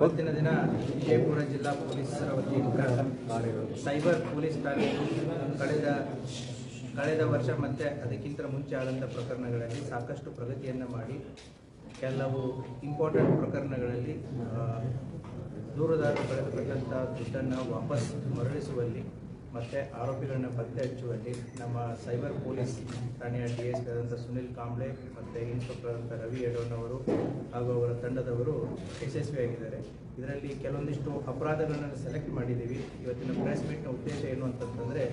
ಇವತ್ತಿನ ದಿನ ವಿಜಯಪುರ ಜಿಲ್ಲಾ ಪೊಲೀಸರ ವತಿಯಿಂದ ಸೈಬರ್ ಪೊಲೀಸ್ ಠಾಣೆ ಕಳೆದ ಕಳೆದ ವರ್ಷ ಮತ್ತೆ ಅದಕ್ಕಿಂತ ಮುಂಚೆ ಆದಂಥ ಪ್ರಕರಣಗಳಲ್ಲಿ ಸಾಕಷ್ಟು ಪ್ರಗತಿಯನ್ನು ಮಾಡಿ, ಕೆಲವು ಇಂಪಾರ್ಟೆಂಟ್ ಪ್ರಕರಣಗಳಲ್ಲಿ ದೂರದಾರ ಪಡೆದುಕೊಂಡಂಥ ದುಡ್ಡನ್ನು ವಾಪಸ್ ಮರಳಿಸುವಲ್ಲಿ ಮತ್ತು ಆರೋಪಿಗಳನ್ನ ಪತ್ತೆ ಹಚ್ಚುವಲ್ಲಿ ನಮ್ಮ ಸೈಬರ್ ಪೊಲೀಸ್ ಠಾಣೆಯ D S P Sunil Kamble ಮತ್ತು ಇನ್ಸ್ಪೆಕ್ಟರ್ ಆದಂಥ ರವಿ ಅವರು ಹಾಗೂ ಅವರ ತಂಡದವರು ಯಶಸ್ವಿಯಾಗಿದ್ದಾರೆ ಇದರಲ್ಲಿ ಕೆಲವೊಂದಿಷ್ಟು ಅಪರಾಧಗಳನ್ನು ಸೆಲೆಕ್ಟ್ ಮಾಡಿದ್ದೀವಿ. ಇವತ್ತಿನ ಪ್ರೆಸ್ ಮೀಟ್ನ ಉದ್ದೇಶ ಏನು ಅಂತಂತಂದರೆ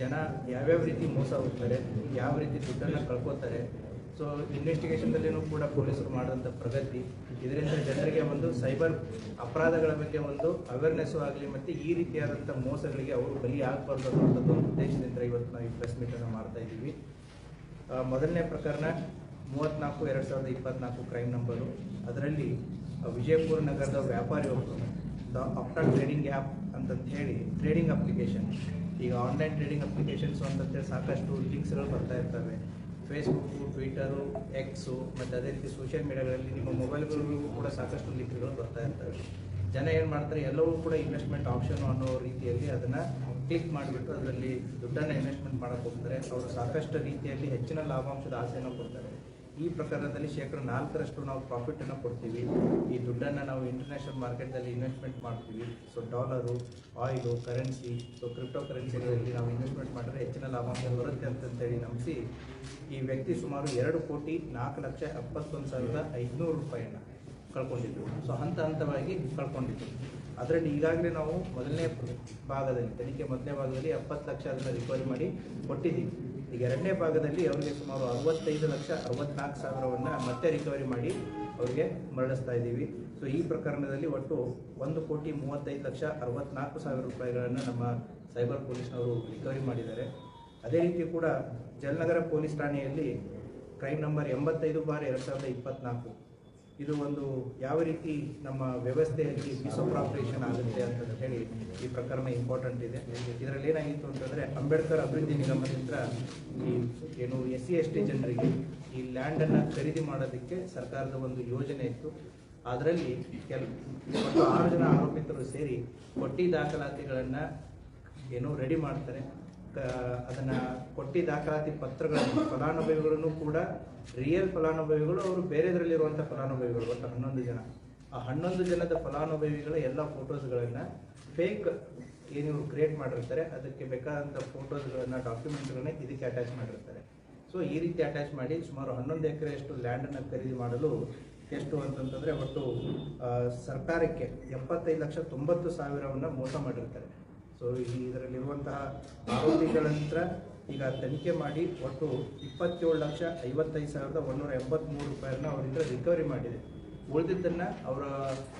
ಜನ ಯಾವ್ಯಾವ ರೀತಿ ಮೋಸ ಹೋಗ್ತಾರೆ, ಯಾವ ರೀತಿ ದುಡ್ಡನ್ನು ಕಳ್ಕೊತಾರೆ ಸೊ ಇನ್ವೆಸ್ಟಿಗೇಷನ್ದಲ್ಲಿನೂ ಕೂಡ ಪೊಲೀಸರು ಮಾಡಿದಂಥ ಪ್ರಗತಿ, ಇದರಿಂದ ಜನರಿಗೆ ಒಂದು ಸೈಬರ್ ಅಪರಾಧಗಳ ಬಗ್ಗೆ ಒಂದು ಅವೇರ್ನೆಸ್ಸು ಆಗಲಿ ಮತ್ತು ಈ ರೀತಿಯಾದಂಥ ಮೋಸಗಳಿಗೆ ಅವರು ಬಲಿ ಆಗಬಾರ್ದು ಅನ್ನೋಂಥದ್ದು ಒಂದು ಉದ್ದೇಶದಿಂದ ಇವತ್ತು ನಾವು ಈ ಪ್ರೆಸ್ ಮೀಟನ್ನು ಮಾಡ್ತಾ ಇದ್ದೀವಿ. ಮೊದಲನೇ ಪ್ರಕರಣ ಮೂವತ್ತ್ನಾಲ್ಕು ಎರಡು ಸಾವಿರದ ಇಪ್ಪತ್ನಾಲ್ಕು ಕ್ರೈಮ್ ನಂಬರು ಅದರಲ್ಲಿ ವಿಜಯಪುರ ನಗರದ ವ್ಯಾಪಾರಿ ಒಬ್ಬರು ದ ಅಪ್ಟಾ ಟ್ರೇಡಿಂಗ್ ಆ್ಯಪ್ ಅಂತಂತ ಹೇಳಿ ಟ್ರೇಡಿಂಗ್ ಅಪ್ಲಿಕೇಶನ್ ಈಗ ಆನ್ಲೈನ್ ಟ್ರೇಡಿಂಗ್ ಅಪ್ಲಿಕೇಶನ್ಸು ಅಂತಂತೇಳಿ ಸಾಕಷ್ಟು ಲಿಂಕ್ಸ್ಗಳು ಬರ್ತಾ ಇರ್ತವೆ. ಫೇಸ್ಬುಕ್ಕು ಟ್ವಿಟರು ಎಕ್ಸು ಮತ್ತು ಅದೇ ರೀತಿ ಸೋಷಿಯಲ್ ಮೀಡಿಯಾಗಳಲ್ಲಿ ನಿಮ್ಮ ಮೊಬೈಲ್ಗಳಿಗೂ ಕೂಡ ಸಾಕಷ್ಟು ಲಿಂಕ್ಗಳು ಬರ್ತಾ ಇರ್ತವೆ. ಜನ ಏನು ಮಾಡ್ತಾರೆ, ಎಲ್ಲವೂ ಕೂಡ ಇನ್ವೆಸ್ಟ್ಮೆಂಟ್ ಆಪ್ಷನು ಅನ್ನೋ ರೀತಿಯಲ್ಲಿ ಅದನ್ನು ಕ್ಲಿಕ್ ಮಾಡಿಬಿಟ್ಟು ಅದರಲ್ಲಿ ದುಡ್ಡನ್ನು ಇನ್ವೆಸ್ಟ್ಮೆಂಟ್ ಮಾಡೋಕ್ಕೆ ಹೋಗ್ತಾರೆ. ಅವರು ಸಾಕಷ್ಟು ರೀತಿಯಲ್ಲಿ ಹೆಚ್ಚಿನ ಲಾಭಾಂಶದ ಆಸೆಯನ್ನು ಕೊಡ್ತಾರೆ. ಈ ಪ್ರಕರಣದಲ್ಲಿ ಶೇಕಡ ನಾಲ್ಕರಷ್ಟು ನಾವು ಪ್ರಾಫಿಟನ್ನು ಕೊಡ್ತೀವಿ. ಈ ದುಡ್ಡನ್ನು ನಾವು ಇಂಟರ್ನ್ಯಾಷನಲ್ ಮಾರ್ಕೆಟ್ನಲ್ಲಿ ಇನ್ವೆಸ್ಟ್ಮೆಂಟ್ ಮಾಡ್ತೀವಿ. So dollar oil currency so crypto ಕರೆನ್ಸಿಗಳಲ್ಲಿ ನಾವು ಇನ್ವೆಸ್ಟ್ಮೆಂಟ್ ಮಾಡಿದ್ರೆ ಹೆಚ್ಚಿನ ಲಾಭಾಂಶ ಬರುತ್ತೆ ಅಂತಂತೇಳಿ ನಂಬಿಸಿ ಈ ವ್ಯಕ್ತಿ ಸುಮಾರು ಎರಡು ಕೋಟಿ ನಾಲ್ಕು ಲಕ್ಷ ಎಪ್ಪತ್ತೊಂದು ಸಾವಿರದ ಐದುನೂರು ರೂಪಾಯಿಯನ್ನು ಕಳ್ಕೊಂಡಿದ್ದರು ಸೊ ಹಂತ ಹಂತವಾಗಿ ಕಳ್ಕೊಂಡಿದ್ದು ಅದರಲ್ಲಿ ಈಗಾಗಲೇ ನಾವು ಮೊದಲನೇ ಭಾಗದಲ್ಲಿ, ತನಿಖೆ ಮೊದಲನೇ ಭಾಗದಲ್ಲಿ ಎಪ್ಪತ್ತು ಲಕ್ಷ ಅದನ್ನು ರಿಕವರಿ ಮಾಡಿ ಕೊಟ್ಟಿದ್ದೀವಿ. ಈಗ ಎರಡನೇ ಭಾಗದಲ್ಲಿ ಅವರಿಗೆ ಸುಮಾರು ಅರವತ್ತೈದು ಲಕ್ಷ ಅರವತ್ನಾಲ್ಕು ಸಾವಿರವನ್ನು ಮತ್ತೆ ರಿಕವರಿ ಮಾಡಿ ಅವರಿಗೆ ಮರಳಿಸ್ತಾ ಇದ್ದೀವಿ. ಸೊ ಈ ಪ್ರಕರಣದಲ್ಲಿ ಒಟ್ಟು ಒಂದು ಕೋಟಿ ಮೂವತ್ತೈದು ಲಕ್ಷ ಅರವತ್ನಾಲ್ಕು ಸಾವಿರ ರೂಪಾಯಿಗಳನ್ನು ನಮ್ಮ ಸೈಬರ್ ಪೊಲೀಸ್ನವರು ರಿಕವರಿ ಮಾಡಿದ್ದಾರೆ. ಅದೇ ರೀತಿ ಕೂಡ ಜಲನಗರ ಪೊಲೀಸ್ ಠಾಣೆಯಲ್ಲಿ ಕ್ರೈಮ್ ನಂಬರ್ ಎಂಬತ್ತೈದು ಬಾರ್ ಎರಡು ಸಾವಿರದ ಇಪ್ಪತ್ನಾಲ್ಕು. ಇದು ಒಂದು ಯಾವ ರೀತಿ ನಮ್ಮ ವ್ಯವಸ್ಥೆಯಲ್ಲಿ ಪೀಸ್ ಆಫ್ ಆಪರೇಷನ್ ಆಗುತ್ತೆ ಅಂತ ಹೇಳಿ ಈ ಪ್ರಕರಣ ಇಂಪಾರ್ಟೆಂಟ್ ಇದೆ. ಇದರಲ್ಲಿ ಏನಾಗಿತ್ತು ಅಂತಂದರೆ ಅಂಬೇಡ್ಕರ್ ಅಭಿವೃದ್ಧಿ ನಿಗಮದಿಂದ ಈ ಏನು ಎಸ್ ಸಿ ಎಸ್ ಟಿ ಜನರಿಗೆ ಈ ಲ್ಯಾಂಡನ್ನು ಖರೀದಿ ಮಾಡೋದಕ್ಕೆ ಸರ್ಕಾರದ ಒಂದು ಯೋಜನೆ ಇತ್ತು. ಅದರಲ್ಲಿ ಕೆಲ ಒಂದು ಆರು ಜನ ಆರೋಪಿತರು ಸೇರಿ ಪಟ್ಟಿ ದಾಖಲಾತಿಗಳನ್ನು ಏನು ರೆಡಿ ಮಾಡ್ತಾರೆ. ಅದನ್ನ ಕೊಟ್ಟಿ ದಾಖಲಾತಿ ಪತ್ರಗಳನ್ನು, ಫಲಾನುಭವಿಗಳನ್ನು ಕೂಡ ರಿಯಲ್ ಫಲಾನುಭವಿಗಳು ಅವರು ಬೇರೆದ್ರಲ್ಲಿರುವಂಥ ಫಲಾನುಭವಿಗಳು, ಒಟ್ಟು ಹನ್ನೊಂದು ಜನ. ಆ ಹನ್ನೊಂದು ಜನದ ಫಲಾನುಭವಿಗಳ ಎಲ್ಲ ಫೋಟೋಸ್ಗಳನ್ನು ಫೇಕ್ ಏನು ಕ್ರಿಯೇಟ್ ಮಾಡಿರ್ತಾರೆ. ಅದಕ್ಕೆ ಬೇಕಾದಂಥ ಫೋಟೋಸ್ಗಳನ್ನು, ಡಾಕ್ಯುಮೆಂಟ್ಗಳನ್ನ ಇದಕ್ಕೆ ಅಟ್ಯಾಚ್ ಮಾಡಿರ್ತಾರೆ. ಸೊ ಈ ರೀತಿ ಅಟ್ಯಾಚ್ ಮಾಡಿ ಸುಮಾರು ಹನ್ನೊಂದು ಎಕರೆಯಷ್ಟು ಲ್ಯಾಂಡನ್ನು ಖರೀದಿ ಮಾಡಲು ಎಷ್ಟು ಅಂತಂತಂದರೆ ಒಟ್ಟು ಸರ್ಕಾರಕ್ಕೆ ಎಪ್ಪತ್ತೈದು ಲಕ್ಷ ತೊಂಬತ್ತು ಸಾವಿರವನ್ನು ಮೋಸ ಮಾಡಿರ್ತಾರೆ. ಸೊ ಈ ಇದರಲ್ಲಿರುವಂತಹ ಆರೋಪಿಗಳ ಹತ್ರ ಈಗ ತನಿಖೆ ಮಾಡಿ ಒಟ್ಟು ಇಪ್ಪತ್ತೇಳು ಲಕ್ಷ ಐವತ್ತೈದು ಸಾವಿರದ ಒಂದೂರ ಎಂಬತ್ತ್ಮೂರು ರೂಪಾಯಿಯನ್ನು ಅವರಿಂದ ರಿಕವರಿ ಮಾಡಿದೆ. ಉಳಿದಿದ್ದನ್ನು ಅವರ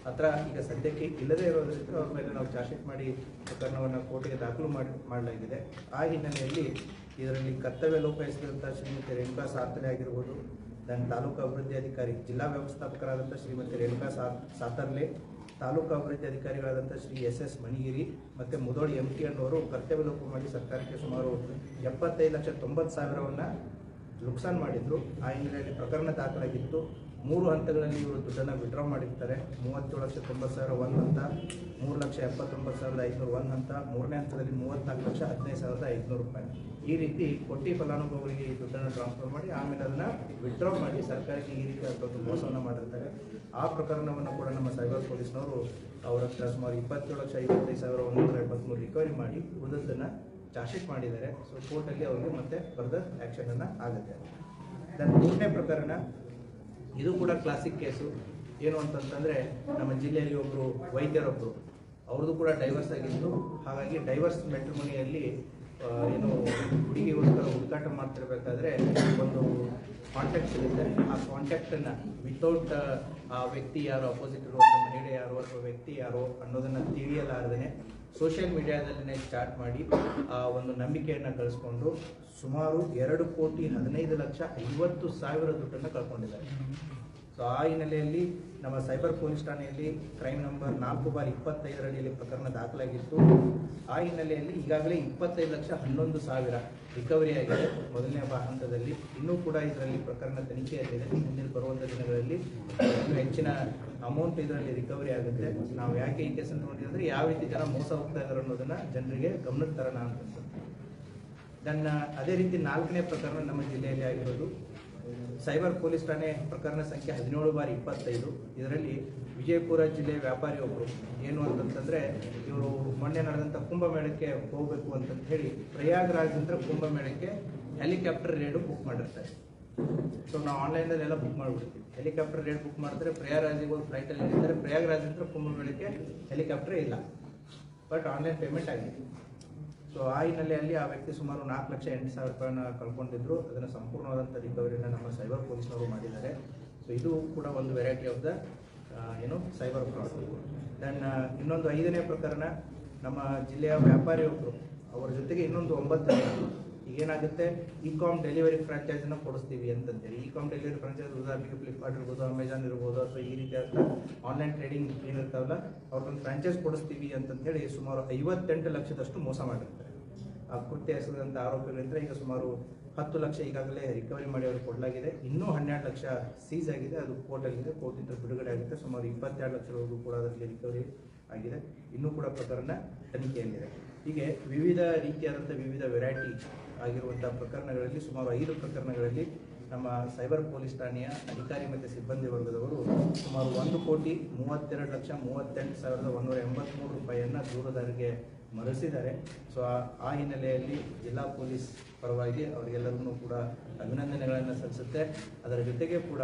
ಹತ್ರ ಈಗ ಸದ್ಯಕ್ಕೆ ಇಲ್ಲದೇ ಇರೋದ್ರಿಂದ ಅವ್ರ ಮೇಲೆ ನಾವು ಚಾರ್ಜ್ ಶೀಟ್ ಮಾಡಿ ಪ್ರಕರಣವನ್ನು ಕೋರ್ಟಿಗೆ ದಾಖಲು ಮಾಡಿ, ಮಾಡಲಾಗಿದೆ. ಆ ಹಿನ್ನೆಲೆಯಲ್ಲಿ ಇದರಲ್ಲಿ ಕರ್ತವ್ಯ ಲೋಪಿಸಿದಂಥ ಶ್ರೀಮತಿ ರೇಣುಕಾ ಸಾತನೆ ಆಗಿರ್ಬೋದು ನನ್ನ ತಾಲೂಕು ಅಭಿವೃದ್ಧಿ ಅಧಿಕಾರಿ ಜಿಲ್ಲಾ ವ್ಯವಸ್ಥಾಪಕರಾದಂಥ ಶ್ರೀಮತಿ ರೇಣುಕಾ ಸಾ, ಸಾತರ್ಲೆ ತಾಲೂಕು ಅಭಿವೃದ್ಧಿ ಅಧಿಕಾರಿಗಳಾದಂಥ ಶ್ರೀ ಎಸ್ ಎಸ್ ಮಣಿಗಿರಿ ಮತ್ತು ಮುದೋಳಿ ಎಂ ಟಿ ಅನ್ನೋರು ಕರ್ತವ್ಯ ಲೋಪ ಮಾಡಿ ಸರ್ಕಾರಕ್ಕೆ ಸುಮಾರು ಎಪ್ಪತ್ತೈದು ಲಕ್ಷ ತೊಂಬತ್ತು ಸಾವಿರವನ್ನು ನುಕ್ಸಾನ್ ಮಾಡಿದ್ರು. ಆ ಹಿನ್ನೆಲೆಯಲ್ಲಿ ಪ್ರಕರಣ ದಾಖಲಾಗಿತ್ತು. ಮೂರು ಹಂತಗಳಲ್ಲಿ ಇವರು ದುಡ್ಡನ್ನು ವಿಡ್ರಾ ಮಾಡಿರ್ತಾರೆ. ಮೂವತ್ತೇಳು ಲಕ್ಷ ತೊಂಬತ್ತು ಸಾವಿರ ಒಂದು ಹಂತ, ಮೂರು ಲಕ್ಷ ಎಪ್ಪತ್ತೊಂಬತ್ತು ಸಾವಿರದ ಐದುನೂರು ಒಂದು ಹಂತ, ಮೂರನೇ ಹಂತದಲ್ಲಿ ಮೂವತ್ತ್ನಾಲ್ಕು ಲಕ್ಷ ಹದಿನೈದು ಸಾವಿರದ ಐದುನೂರು ರೂಪಾಯಿ. ಈ ರೀತಿ ಕೊಟ್ಟಿ ಫಲಾನುಭವಿಗಳಿಗೆ ಈ ದುಡ್ಡನ್ನು ಟ್ರಾನ್ಸ್ಫರ್ ಮಾಡಿ, ಆಮೇಲೆ ಅದನ್ನು ವಿಡ್ರಾ ಮಾಡಿ ಸರ್ಕಾರಕ್ಕೆ ಈ ರೀತಿ ಅದೊಂದು ಮೋಸವನ್ನು ಮಾಡಿರ್ತಾರೆ. ಆ ಪ್ರಕರಣವನ್ನು ಕೂಡ ನಮ್ಮ ಸೈಬರ್ ಪೊಲೀಸ್ನವರು ಅವರ ಹತ್ರ ಸುಮಾರು ಇಪ್ಪತ್ತೇಳು ಲಕ್ಷ ಐವತ್ತೈದು ಸಾವಿರ ಒಂದೂರ ಎಪ್ಪತ್ತ್ಮೂರು ರಿಕವರಿ ಮಾಡಿ ಉಳಿದದ್ದನ್ನು ಚಾರ್ಜ್ ಶೀಟ್ ಮಾಡಿದ್ದಾರೆ. ಸೊ ಕೋರ್ಟಲ್ಲಿ ಅವರಿಗೆ ಮತ್ತೆ ಫರ್ದರ್ ಆ್ಯಕ್ಷನನ್ನು ಆಗುತ್ತೆ. ದೆನ್ ಮೂರನೇ ಪ್ರಕರಣ ಇದು ಕೂಡ ಕ್ಲಾಸಿಕ್ ಕೇಸು ಏನು ಅಂತಂತಂದರೆ ನಮ್ಮ ಜಿಲ್ಲೆಯಲ್ಲಿ ಒಬ್ಬರು ವೈದ್ಯರೊಬ್ಬರು ಅವ್ರದ್ದು ಕೂಡ ಡೈವರ್ಸ್ ಆಗಿತ್ತು ಹಾಗಾಗಿ ಡೈವರ್ಸ್ ಮೆಟ್ರಿಮನಿಯಲ್ಲಿ ಏನು ಹುಡುಗಿಗೋಸ್ಕರ ಹುಡುಕಾಟ ಮಾಡ್ತಿರ್ಬೇಕಾದ್ರೆ ಒಂದು ಕಾಂಟ್ಯಾಕ್ಟ್ ಸಿಗುತ್ತೆ ಆ ಕಾಂಟ್ಯಾಕ್ಟನ್ನು ವಿತೌಟ್ ಆ ವ್ಯಕ್ತಿ ಯಾರು ಅಪೋಸಿಟ್ ಇರುವಂಥ ಮಹಿಳೆ ಯಾರು ಅಥವಾ ವ್ಯಕ್ತಿ ಯಾರು ಅನ್ನೋದನ್ನು ತಿಳಿಯಲಾರದೇ ಸೋಷಿಯಲ್ ಮೀಡಿಯಾದಲ್ಲೇ ಸ್ಟಾರ್ಟ್ ಮಾಡಿ, ಆ ಒಂದು ನಂಬಿಕೆಯನ್ನು ಕಳಿಸ್ಕೊಂಡು ಸುಮಾರು ಎರಡು ಕೋಟಿ ಹದಿನೈದು ಲಕ್ಷ ಐವತ್ತು ಸಾವಿರ ದುಡ್ಡನ್ನು ಕಳ್ಕೊಂಡಿದ್ದಾರೆ. ಸೊ ಆ ಹಿನ್ನೆಲೆಯಲ್ಲಿ ನಮ್ಮ ಸೈಬರ್ ಪೊಲೀಸ್ ಠಾಣೆಯಲ್ಲಿ ಕ್ರೈಮ್ ನಂಬರ್ ನಾಲ್ಕು ಬಾರ್ ಇಪ್ಪತ್ತೈದರಡಿಯಲ್ಲಿ ಪ್ರಕರಣ ದಾಖಲಾಗಿತ್ತು. ಆ ಹಿನ್ನೆಲೆಯಲ್ಲಿ ಈಗಾಗಲೇ ಇಪ್ಪತ್ತೈದು ಲಕ್ಷ ಹನ್ನೊಂದು ಸಾವಿರ ರಿಕವರಿ ಆಗಿದೆ. ಮೊದಲನೇ ಹಂತದಲ್ಲಿ ಇನ್ನೂ ಕೂಡ ಇದರಲ್ಲಿ ಪ್ರಕರಣ ತನಿಖೆಯಲ್ಲಿದೆ ಮುಂದಿನ ಬರುವಂಥ ದಿನಗಳಲ್ಲಿ ಹೆಚ್ಚಿನ ಅಮೌಂಟ್ ಇದರಲ್ಲಿ ರಿಕವರಿ ಆಗುತ್ತೆ. ನಾವು ಯಾಕೆ ಈ ಕೇಸನ್ನು ಅಂದ್ರೆ ಯಾವ ರೀತಿ ಜನ ಮೋಸ ಹೋಗ್ತಾ ಇದ್ದಾರೆ ಅನ್ನೋದನ್ನು ಜನರಿಗೆ ಗಮನಕ್ಕೆ ತರೋಣ ಅಂತ ನನ್ನ ಅದೇ ರೀತಿ ನಾಲ್ಕನೇ ಪ್ರಕರಣ ನಮ್ಮ ಜಿಲ್ಲೆಯಲ್ಲಿ ಆಗಿರೋದು. ಸೈಬರ್ ಪೊಲೀಸ್ ಠಾಣೆ ಪ್ರಕರಣ ಸಂಖ್ಯೆ ಹದಿನೇಳು ಬಾರಿ ಇಪ್ಪತ್ತೈದು. ಇದರಲ್ಲಿ ವಿಜಯಪುರ ಜಿಲ್ಲೆ ವ್ಯಾಪಾರಿ ಒಬ್ಬರು ಏನು ಅಂತಂತಂದರೆ, ಇವರು ಮೊನ್ನೆ ನಡೆದಂಥ ಕುಂಭಮೇಳಕ್ಕೆ ಹೋಗಬೇಕು ಅಂತಂತ ಹೇಳಿ ಪ್ರಯಾಗ್ರಾಜ್ದಿಂದ ಕುಂಭಮೇಳಕ್ಕೆ ಹೆಲಿಕಾಪ್ಟರ್ ರೇಡು ಬುಕ್ ಮಾಡಿರ್ತಾರೆ. ಸೊ ನಾವು ಆನ್ಲೈನಲ್ಲಿ ಎಲ್ಲ ಬುಕ್ ಮಾಡಿಬಿಡ್ತೀವಿ. ಹೆಲಿಕಾಪ್ಟರ್ ರೇಡ್ ಬುಕ್ ಮಾಡಿದ್ರೆ ಪ್ರಯಾಗ್ರಾಜಿಗೆ ಹೋಗಿ ಫ್ಲೈಟಲ್ಲಿ ಇದ್ದರೆ ಪ್ರಯಾಗ್ರಾಜ್ ಅಂದರೆ ಕುಂಭಮೇಳಕ್ಕೆ ಹೆಲಿಕಾಪ್ಟರ್ ಇಲ್ಲ. ಬಟ್ ಆನ್ಲೈನ್ ಪೇಮೆಂಟ್ ಆಗಿದೆ. ಸೊ ಆ ಹಿನ್ನೆಲೆಯಲ್ಲಿ ಆ ವ್ಯಕ್ತಿ ಸುಮಾರು ನಾಲ್ಕು ಲಕ್ಷ ಎಂಟು ಸಾವಿರ ರೂಪಾಯಿನ ಕಳ್ಕೊಂಡಿದ್ರು. ಅದನ್ನು ಸಂಪೂರ್ಣವಾದಂಥ ರಿಕವರಿನ ನಮ್ಮ ಸೈಬರ್ ಪೊಲೀಸ್ನವರು ಮಾಡಿದ್ದಾರೆ. ಸೊ ಇದು ಕೂಡ ಒಂದು ವೆರೈಟಿ ಆಫ್ ದ ಏನು ಸೈಬರ್ ಫ್ರಾಡ್ ದೆನ್ ಇನ್ನೊಂದು ಐದನೇ ಪ್ರಕರಣ, ನಮ್ಮ ಜಿಲ್ಲೆಯ ವ್ಯಾಪಾರಿಯೊಬ್ಬರು ಅವರ ಜೊತೆಗೆ ಇನ್ನೊಂದು ಒಂಬತ್ತು ಜನ. ಈಗೇನಾಗುತ್ತೆ? ಇ ಕಾಮ್ ಡೆಲಿವರಿ ಫ್ರಾಂಚೈಸನ್ನ ಕೊಡಿಸ್ತೀವಿ ಅಂತಂತೇಳಿ. ಇ ಕಾಮ್ ಡೆಲಿವರಿ ಫ್ರಾಂಚೈಸ್ ಉದಾಹರಣೆಗೆ ಫ್ಲಿಪ್ಕಾರ್ಟ್ ಇರ್ಬೋದು ಅಮೆಜಾನ್ ಇರ್ಬೋದು, ಅಥವಾ ಈ ರೀತಿಯಾದ ಆನ್ಲೈನ್ ಟ್ರೇಡಿಂಗ್ ಏನಿರ್ತಾವಲ್ಲ, ಅವ್ರಿಗೊಂದು ಫ್ರಾಂಚೈಸ್ ಕೊಡಿಸ್ತೀವಿ ಅಂತಂತೇಳಿ ಸುಮಾರು ಐವತ್ತೆಂಟು ಲಕ್ಷದಷ್ಟು ಮೋಸ ಮಾಡಿರ್ತಾರೆ. ಕೃತ್ಯ ಎಸಗಿದಂಥ ಆರೋಪಿಗಳಿಂದ ಈಗ ಸುಮಾರು ಹತ್ತು ಲಕ್ಷ ಈಗಾಗಲೇ ರಿಕವರಿ ಮಾಡಿ ಅವರು ಕೊಡಲಾಗಿದೆ. ಇನ್ನೂ ಹನ್ನೆರಡು ಲಕ್ಷ ಸೀಸ್ ಆಗಿದೆ. ಅದು ಕೋರ್ಟಲ್ಲಿದೆ ಕೋರ್ಟಿಂದ ಬಿಡುಗಡೆ ಆಗುತ್ತೆ. ಸುಮಾರು ಇಪ್ಪತ್ತೆರಡು ಲಕ್ಷವರೆಗೂ ಕೂಡ ಅದರಲ್ಲಿ ರಿಕವರಿ ಆಗಿದೆ. ಇನ್ನೂ ಕೂಡ ಪ್ರಕರಣ ತನಿಖೆಯಲ್ಲಿದೆ. ಹೀಗೆ ವಿವಿಧ ರೀತಿಯಾದಂಥ ವಿವಿಧ ವೆರೈಟಿ ಆಗಿರುವಂಥ ಪ್ರಕರಣಗಳಲ್ಲಿ, ಸುಮಾರು ಐದು ಪ್ರಕರಣಗಳಲ್ಲಿ ನಮ್ಮ ಸೈಬರ್ ಪೊಲೀಸ್ ಠಾಣೆಯ ಅಧಿಕಾರಿ ಮತ್ತು ಸಿಬ್ಬಂದಿ ವರ್ಗದವರು ಸುಮಾರು ಒಂದು ಕೋಟಿ ಮೂವತ್ತೆರಡು ಲಕ್ಷ ಮೂವತ್ತೆಂಟು ಸಾವಿರದ ಒಂದೂರ ಎಂಬತ್ತ್ಮೂರು ರೂಪಾಯಿಯನ್ನು ದೂರದಾರಿಗೆ ಮರೆಸಿದ್ದಾರೆ. ಸೊ ಆ- ಹಿನ್ನೆಲೆಯಲ್ಲಿ ಜಿಲ್ಲಾ ಪೊಲೀಸ್ ಪರವಾಗಿ ಅವರಿಗೆಲ್ಲರಿಗೂ ಕೂಡ ಅಭಿನಂದನೆಗಳನ್ನು ಸಲ್ಲಿಸುತ್ತೆ. ಅದರ ಜೊತೆಗೆ ಕೂಡ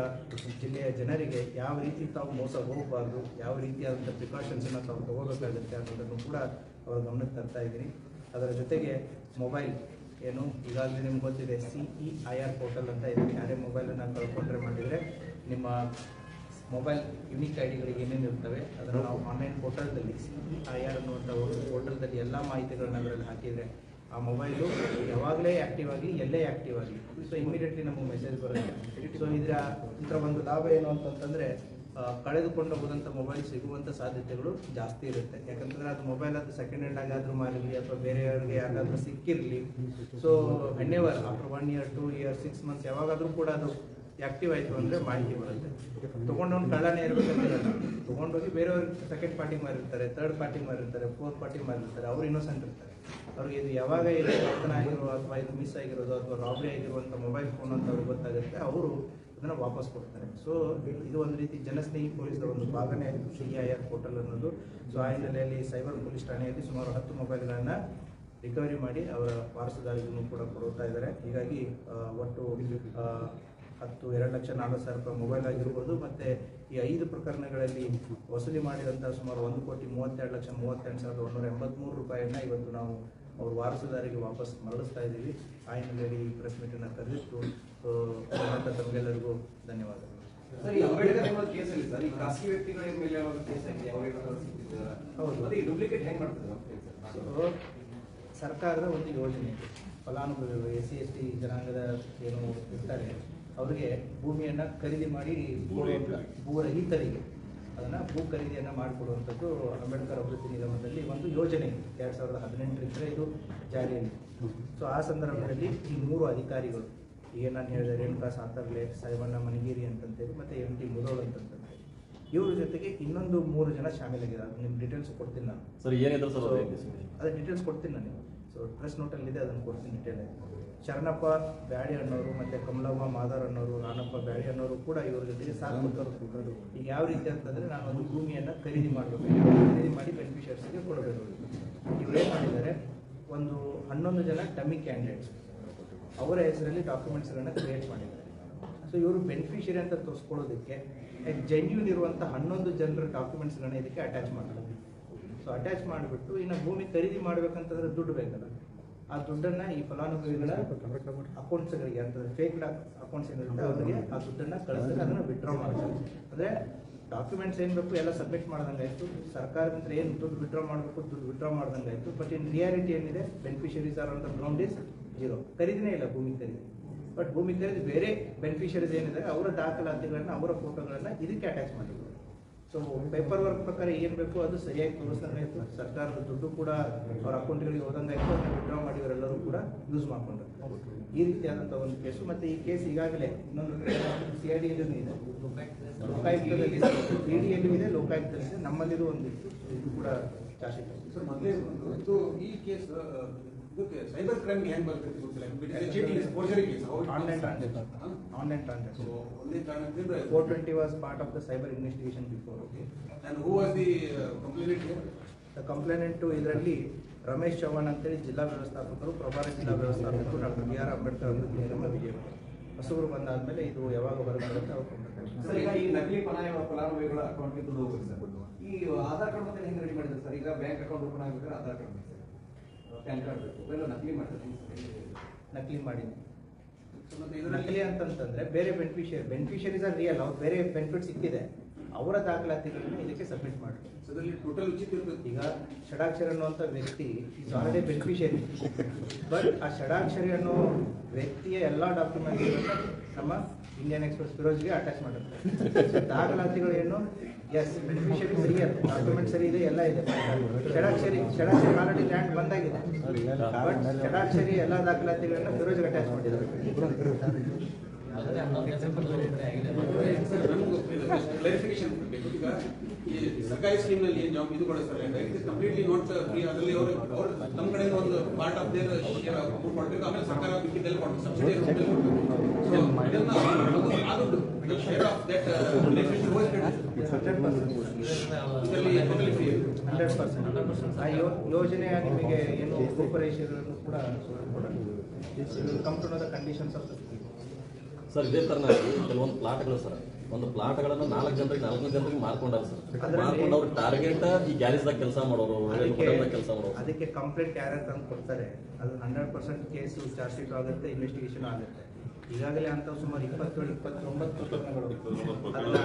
ಜಿಲ್ಲೆಯ ಜನರಿಗೆ ಯಾವ ರೀತಿ ತಾವು ಮೋಸ ಹೋಗಬಾರ್ದು, ಯಾವ ರೀತಿಯಾದಂಥ ಪ್ರಿಕಾಷನ್ಸನ್ನು ತಾವು ತಗೋಬೇಕಾಗುತ್ತೆ ಅನ್ನೋದನ್ನು ಕೂಡ ಅವರ ಗಮನಕ್ಕೆ ತರ್ತಾ ಇದ್ದೀನಿ. ಅದರ ಜೊತೆಗೆ ಮೊಬೈಲ್ ಏನು ಈಗಾಗಲೇ ನಿಮ್ಗೆ ಗೊತ್ತಿದೆ C E I R portal ಅಂತ ಇದೆ. ಯಾರೇ ಮೊಬೈಲನ್ನು ಕಳ್ಕೊಂಡ್ರೆ ಮಾಡಿದರೆ ನಿಮ್ಮ ಮೊಬೈಲ್ ಯುನಿಕ್ ಐ ಡಿಗಳಿಗೆ ಏನೇನು ಇರ್ತವೆ ಅದನ್ನು ನಾವು ಆನ್ಲೈನ್ ಪೋರ್ಟಲ್ದಲ್ಲಿ ಸಿ ಐ ಆರ್ ಅನ್ನುವಂಥ ಒಂದು ಪೋರ್ಟಲ್ದಲ್ಲಿ ಎಲ್ಲ ಮಾಹಿತಿಗಳನ್ನ ಅದರಲ್ಲಿ ಹಾಕಿದರೆ ಆ ಮೊಬೈಲು ಯಾವಾಗಲೇ ಆ್ಯಕ್ಟಿವ್ ಆಗಿ ಎಲ್ಲೇ ಆ್ಯಕ್ಟಿವ್ ಆಗಿ ಸೊ ಇಮಿಡಿಯೇಟ್ಲಿ ನಮಗೆ ಮೆಸೇಜ್ ಬರುತ್ತೆ. ಸೊ ಇದರ ಇದರ ಒಂದು ಲಾಭ ಏನು ಅಂತಂತಂದರೆ ಕಳೆದುಕೊಂಡು ಹೋದಂಥ ಮೊಬೈಲ್ ಸಿಗುವಂಥ ಸಾಧ್ಯತೆಗಳು ಜಾಸ್ತಿ ಇರುತ್ತೆ. ಯಾಕಂತಂದರೆ ಅದು ಮೊಬೈಲ್ ಅದು ಸೆಕೆಂಡ್ ಹ್ಯಾಂಡ್ ಆಗಾದರೂ ಮಾರಲಿ ಅಥವಾ ಬೇರೆಯವ್ರಿಗೆ ಯಾರಾದರೂ ಸಿಕ್ಕಿರಲಿ. So whenever after one year two year six months ಯಾವಾಗಾದರೂ ಕೂಡ ಅದು ಆಕ್ಟಿವ್ ಆಯಿತು ಅಂದರೆ ಮಾಹಿತಿ ಬರುತ್ತೆ. ತೊಗೊಂಡವ್ನು ಕಳ್ಳನೇ ಇರಬೇಕಂತ ಇರಲ್ಲ ತೊಗೊಂಡೋಗಿ ಬೇರೆಯವ್ರಿಗೆ ಸೆಕೆಂಡ್ ಪಾರ್ಟಿ ಮಾರಿರ್ತಾರೆ ಥರ್ಡ್ ಪಾರ್ಟಿ ಮಾರಿರ್ತಾರೆ ಫೋರ್ತ್ ಪಾರ್ಟಿ ಮಾರಿರ್ತಾರೆ, ಅವ್ರು ಇನ್ನೋಸೆಂಟ್ ಇರ್ತಾರೆ. ಅವ್ರಿಗೆ ಇದು ಯಾವಾಗ ಇದು ಕಳ್ತನ ಆಗಿರೋ ಅಥವಾ ಇದು ಮಿಸ್ ಆಗಿರೋದು ಅಥವಾ ರಾಬ್ರಿ ಆಗಿರುವಂಥ ಮೊಬೈಲ್ ಫೋನ್ ಅಂತ ಅವ್ರಿಗೆ ಗೊತ್ತಾಗುತ್ತೆ, ಅವರು ಅದನ್ನು ವಾಪಸ್ ಕೊಡ್ತಾರೆ. ಸೊ ಇದು ಒಂದು ರೀತಿ ಜನಸ್ನೇಹಿ ಪೊಲೀಸರ ಒಂದು ಭಾಗನೇ ಸಿ ಐ ಪೋರ್ಟಲ್ ಅನ್ನೋದು. ಸೊ ಆ ಹಿನ್ನೆಲೆಯಲ್ಲಿ ಸೈಬರ್ ಪೊಲೀಸ್ ಠಾಣೆಯಲ್ಲಿ ಸುಮಾರು ಹತ್ತು ಮೊಬೈಲ್ಗಳನ್ನು ರಿಕವರಿ ಮಾಡಿ ಅವರ ವಾರಸುದಾರಿಗೂ ಕೂಡ ಕೊಡುತ್ತಾ ಇದ್ದಾರೆ. ಹೀಗಾಗಿ ಒಟ್ಟು ಹತ್ತು ಎರಡು ಲಕ್ಷ ನಾಲ್ಕು ಸಾವಿರ ರೂಪಾಯಿ ಮೊಬೈಲ್ ಆಗಿರ್ಬೋದು ಮತ್ತು ಈ ಐದು ಪ್ರಕರಣಗಳಲ್ಲಿ ವಸೂಲಿ ಮಾಡಿದಂಥ ಸುಮಾರು ಒಂದು ಕೋಟಿ ಮೂವತ್ತೆರಡು ಲಕ್ಷ ಮೂವತ್ತೆರಡು ಸಾವಿರದ ಒಂದೂರ ಎಂಬತ್ತ್ಮೂರು ರೂಪಾಯಿಯನ್ನು ಇವತ್ತು ನಾವು ಅವ್ರ ವಾರಸುದಾರಿಗೆ ವಾಪಸ್ ಮರಳಿಸ್ತಾ ಇದ್ದೀವಿ. ಆ ಹಿನ್ನೆಲೆಯಲ್ಲಿ ಈ ಪ್ರೆಸ್ ಮೀಟನ್ನು ಕರೆದಿತ್ತು ತಮಗೆಲ್ಲರಿಗೂ ಧನ್ಯವಾದಗಳು. ಸರ್ಕಾರದ ಒಂದು ಯೋಜನೆ ಫಲಾನುಭವಿಗಳು ಎಸ್ ಸಿ ಎಸ್ ಟಿ ಜನಾಂಗದ ಏನು ಇರ್ತಾರೆ ಅವರಿಗೆ ಭೂಮಿಯನ್ನು ಖರೀದಿ ಮಾಡಿ ಭೂರಹಿತರಿಗೆ ಅದನ್ನು ಭೂ ಖರೀದಿಯನ್ನು ಮಾಡಿಕೊಡುವಂಥದ್ದು ಅಂಬೇಡ್ಕರ್ ಅಭಿವೃದ್ಧಿ ನಿಗಮದಲ್ಲಿ ಒಂದು ಯೋಜನೆ ಇದೆ. ಎರಡು ಸಾವಿರದ ಹದಿನೆಂಟರಿಂದ ಇದು ಜಾರಿಯಲ್ಲಿ. ಸೊ ಆ ಸಂದರ್ಭದಲ್ಲಿ ಈ ಮೂರು ಅಧಿಕಾರಿಗಳು ಈಗ ನಾನು ಹೇಳಿದೆ ರೇಣುಕಾ ಸಾತರ್ಲೆ ಸಾಯಿಬಣ್ಣ ಮನಗಿರಿ ಅಂತಂತೇಳಿ ಮತ್ತು ಎಂ ಟಿ ಮುದೋಳ್ ಅಂತಂತೇಳಿ ಇವ್ರ ಜೊತೆಗೆ ಇನ್ನೊಂದು ಮೂರು ಜನ ಶಾಮೀಲಾಗಿದ್ದಾರೆ. ನಿಮ್ಮ ಡೀಟೇಲ್ಸ್ ಕೊಡ್ತೀನಿ ನಾನು. ಸರ್ ಏನಿದ್ರು ಅದು ಡೀಟೇಲ್ಸ್ ಕೊಡ್ತೀನಿ ನಾನು ಸೊ ಪ್ರೆಸ್ ನೋಟಲ್ಲಿದೆ ಅದನ್ನು ಕೊಡ್ತೀನಿ ಡೀಟೇಲ್ ಶರಣಪ್ಪ ಬ್ಯಾಳಿ ಅನ್ನೋರು ಮತ್ತೆ ಕಮಲಮ್ಮ ಮಾದಾರ್ ಅನ್ನೋರು ರಾಣಪ್ಪ ಬ್ಯಾಳಿ ಅನ್ನೋರು ಕೂಡ ಇವ್ರ ಜೊತೆಗೆ ಸಾಥ್ ಕೊಟ್ಟರು ಈಗ ಯಾವ ರೀತಿ ಅಂತಂದ್ರೆ ನಾನು ಒಂದು ಭೂಮಿಯನ್ನು ಖರೀದಿ ಮಾಡಬೇಕು. ಖರೀದಿ ಮಾಡಿ ಬೆನಿಫಿಷಿಯರ್ಸ್ಗೆ ಕೊಡಬೇಕು. ಇವ್ರು ಏನು ಮಾಡಿದ್ದಾರೆ? ಒಂದು ಹನ್ನೊಂದು ಜನ ಟಮಿ ಕ್ಯಾಂಡಿಡೇಟ್ಸ್. ಅವರ ಹೆಸರಲ್ಲಿ ಡಾಕ್ಯುಮೆಂಟ್ಸ್ಗಳನ್ನ ಕ್ರಿಯೇಟ್ ಮಾಡಿದ್ದಾರೆ. ಸೊ ಇವರು ಬೆನಿಫಿಷಿಯರಿ ಅಂತ ತೋರಿಸ್ಕೊಳ್ಳೋದಕ್ಕೆ ಜೆನ್ಯೂನ್ ಇರುವಂಥ ಹನ್ನೊಂದು ಜನರ ಡಾಕ್ಯುಮೆಂಟ್ಸ್ಗಳನ್ನ ಇದಕ್ಕೆ ಅಟ್ಯಾಚ್ ಮಾಡ್ತಾರೆ. ಸೊ ಅಟ್ಯಾಚ್ ಮಾಡಿಬಿಟ್ಟು ಇನ್ನು ಭೂಮಿ ಖರೀದಿ ಮಾಡ್ಬೇಕಂತಂದ್ರೆ ದುಡ್ಡು ಬೇಕಲ್ಲ. ಆ ದುಡ್ಡನ್ನ ಈ ಫಲಾನುಭವಿಗಳ ಅಕೌಂಟ್ಸ್ಗಳಿಗೆ ಅಂತ ಫೇಕ್ ಅಕೌಂಟ್ಸ್ ಏನಿರುತ್ತೆ ಅವರಿಗೆ ಆ ದುಡ್ಡನ್ನ ಕಳಿಸ್ತಾರೆ ಅದನ್ನ ವಿಡ್ರಾ ಮಾಡ್ತಾರೆ. ಅಂದ್ರೆ ಡಾಕ್ಯುಮೆಂಟ್ಸ್ ಏನು ಬೇಕು ಎಲ್ಲ ಸಬ್ಮಿಟ್ ಮಾಡ್ದಂಗಾಯ್ತು ಸರ್ಕಾರದಿಂದ ಏನು ದುಡ್ಡು ವಿಡ್ರಾ ಮಾಡಬೇಕು ದುಡ್ಡು ವಿಡ್ರಾ ಮಾಡ್ದಂಗಾಯ್ತು ಬಟ್ ಇನ್ ರಿಯಾಲಿಟಿ ಏನಿದೆ ಬೆನಿಫಿಷರೀಸ್ ಆರ್ ಅಂತ ದ ಗ್ರೌಂಡ್ ಇಸ್ ಜೀರೋ ಖರೀದಿನೇ ಇಲ್ಲ ಭೂಮಿ ಖರೀದಿ. ಬಟ್ ಭೂಮಿ ಖರೀದಿ ಬೇರೆ ಬೆನಿಫಿಷರೀಸ್ ಏನಿದೆ ಅವರ ದಾಖಲಾತಿಗಳನ್ನ ಅವರ ಫೋಟೋಗಳನ್ನ ಇದಕ್ಕೆ ಅಟ್ಯಾಚ್ ಮಾಡಿದ್ರು ಸೊ ಪೇಪರ್ ವರ್ಕ್ ಪ್ರಕಾರ ಏನು ಬೇಕು ಅದು ಸರಿಯಾಗಿ ತೋರಿಸ್ದಂಗೆ ಇತ್ತು ಸರ್ಕಾರದ ದುಡ್ಡು ಕೂಡ ಅವ್ರ ಅಕೌಂಟ್ಗಳಿಗೆ ಹೋದಂಗೆ ಆಯಿತು. ಅದನ್ನ ವಿಡ್ರಾ ಮಾಡಿವರೆಲ್ಲರೂ ಕೂಡ ಯೂಸ್ ಮಾಡ್ಕೊಂಡ್ರು. ಈ ರೀತಿಯಾದಂಥ ಒಂದು ಕೇಸು ಮತ್ತು ಈ ಕೇಸ್ ಈಗಾಗಲೇ ಇನ್ನೊಂದು ಸಿ ಐ ಡಿಯಲ್ಲೂ ಇದೆ. ಲೋಕಾಯುಕ್ತದಲ್ಲಿ ಸಿ ಡಿಯಲ್ಲೂ ಇದೆ ಲೋಕಾಯುಕ್ತದಲ್ಲಿ ಇದೆ. ನಮ್ಮಲ್ಲಿರೋ ಒಂದು ಇದು ಕೂಡ ಚಾರ್ಜ್ ಶೀಟ್. ಈ ಕೇಸ್ ಇದಕ್ಕೆ ಸೈಬರ್ ಕ್ರೈಮ್ ಹೆಂಗ್ ಬರ್ತೈತೆ ಗೊತ್ತಿಲ್ಲ. Cheating forgery case online transaction online transaction so ಒಂದೇ ಕಾರಣದಿಂದ four twenty was part of the cyber investigation before okay and who was the complaint the to ಇದರಲ್ಲಿ ರಮೇಶ್ ಚೌಹಾಣ್ ಅಂತೇಳಿ ಜಿಲ್ಲಾ ವ್ಯವಸ್ಥಾಪಕರು ಪ್ರಭಾರ ಜಿಲ್ಲಾ ವ್ಯವಸ್ಥಾಪಕರು ಡಾಕ್ಟರ್ ಬಿ ಆರ್ ಅಂಬೇಡ್ಕರ್ ಅವರು ನಿಗಮ ವಿಜಯಪುರ ಹೊಸಬರು ಬಂದಾದ್ಮೇಲೆ ಇದು ಯಾವಾಗ ಬರುತ್ತೆ ಅವ್ರು ಸರ್ ಈಗ ಈ ನಕಲಿ ಫಲಾನುಭವಿ ಫಲಾನುಭವಿಗಳ ಅಕೌಂಟ್ಗೆ ದುಡ್ಡು ಹೋಗುತ್ತೆ ಸರ್ ಈ ಆಧಾರ್ ಕಾರ್ಡ್ ಮತ್ತೆ ಹೆಂಗ್ ರೆಡಿ ಮಾಡಿದ್ರು ಸರ್? ಈಗ ಬ್ಯಾಂಕ್ ಅಕೌಂಟ್ ಓಪನ್ ಆಗ್ಬೇಕಾದ್ರೆ ಆಧಾರ್ ಕಾರ್ಡ್ ಪ್ಯಾನ್ ಕಾರ್ಡ್ ಬೇಕು ಇವೆಲ್ಲ ನಕಲಿ ಹೆಂಗ್ ನಕಲಿ ಮತ್ತೆ ನಕಲಿ ಅಂತಂತಂದ್ರೆ ಬೇರೆ ಬೆನಿಫಿಷಿಯರಿ ಬೆನಿಫಿಷರೀಸ್ ಆರ್ ರಿಯಲ್ ಅವ್ರು ಬೇರೆ ಬೆನಿಫಿಟ್ ಸಿಕ್ಕಿದೆ. ಅವರ ದಾಖಲಾತಿಗಳನ್ನ ಇದಕ್ಕೆ ಸಬ್ಮಿಟ್ ಮಾಡಿ ಸೊ ಇದರಲ್ಲಿ ಟೋಟಲ್ ಉಚಿತ ಇರ್ತದೆ. ಈಗ ಷಡಾಕ್ಷರಿ ಅನ್ನುವಂಥ ವ್ಯಕ್ತಿ ಈಸ್ ಆಲ್ರೆಡಿ ಬೆನಿಫಿಷಿಯರಿ ಬಟ್ ಆ ಷಡಾಕ್ಷರಿ ಅನ್ನೋ ವ್ಯಕ್ತಿಯ ಎಲ್ಲ ಡಾಕ್ಯುಮೆಂಟ್ಗಳನ್ನು ನಮ್ಮ ಇಂಡಿಯನ್ ಎಕ್ಸ್ಪ್ರೆಸ್ ಫಿರೋಜ್ಗೆ ಅಟ್ಯಾಚ್ ಮಾಡುತ್ತೆ ದಾಖಲಾತಿಗಳು ಏನು ಎಸ್ ಬೆನಿಫಿಷಿಯರಿ ಸರಿ ಡಾಕ್ಯುಮೆಂಟ್ ಸರಿ ಇದೆ, ಎಲ್ಲ ಇದೆ. ಷಡಾಕ್ಷರಿ ಷಡಾಕ್ಷರಿ ಆಲ್ರೆಡಿ ಲ್ಯಾಂಡ್ ಬಂದಾಗಿದೆ. ಬಟ್ ಷಡಾಕ್ಷರಿ ಎಲ್ಲ ದಾಖಲಾತಿಗಳನ್ನ ಫಿರೋಜ್ಗೆ ಅಟ್ಯಾಚ್ ಮಾಡಿದ್ದಾರೆ. ಕ್ಲಾರಿಫಿಕೇಶನ್ ಈಗ ಈ ಸರ್ಕಾರಿ ಸ್ಕೀಮ್ನಲ್ಲಿ ಏನ್ ಜಾಬ್ ಇದು ಕೊಡಿಸ್ತಾರೆ it is completely not free ಅದರಲ್ಲಿ ಅವರು, ಅವ್ರು ನಮ್ಮ ಕಡೆಯಿಂದ ಒಂದು ಪಾರ್ಟ್ ಆಫ್ ದೇರ್ ಕೊಡ್ಬೇಕು. ಆಮೇಲೆ ಸರ್ಕಾರ ಬಿಟ್ಟಿದ್ದಲ್ಲಿ ಕೊಡ್ಬೇಕು. ಸಬ್ಸಿಡಿ ಕೊಡ್ಬೇಕು. ಫ್ರೀ ಹಂಡ್ರೆಡ್ ಪರ್ಸೆಂಟ್ ಆ ಯೋಜನೆಯ ನಿಮಗೆ ಏನು ರೂಪರೇಷೆಗಳನ್ನು ಕೂಡ know the conditions of sir ಇದೇ ತರನಾಗಿ ಕೆಲವೊಂದು ಪ್ಲಾಟ್ಗಳು ಸರ್ ಒಂದು ಪ್ಲಾಟ್ಗಳನ್ನು ನಾಲ್ಕು ಜನರಿಗೆ ನಾಲ್ಕು ಜನರಿಗೆ ಮಾರ್ಕೊಂಡಾರ ಸರ್ ಮಾರ್ಕೊಂಡು ಅವ್ರ ಟಾರ್ಗೆಟ್ ಈ ಗ್ಯಾರೇಜ್ದಾಗ ಕೆಲಸ ಮಾಡೋರು ಕೆಲಸ ಮಾಡೋರು? ಅದಕ್ಕೆ ಕಂಪ್ಲೇಂಟ್ ಯಾರು ತಂದು ಕೊಡ್ತಾರೆ. ಅದು hundred percent case charge sheet ಆಗುತ್ತೆ ಇನ್ವೆಸ್ಟಿಗೇಷನ್ ಆಗುತ್ತೆ. ಈಗಾಗಲೇ ಅಂತ ಸುಮಾರು ಇಪ್ಪತ್ತೇಳು ಇಪ್ಪತ್ತೊಂಬತ್ತು ಪ್ರಕರಣಗಳು. ಅದನ್ನ-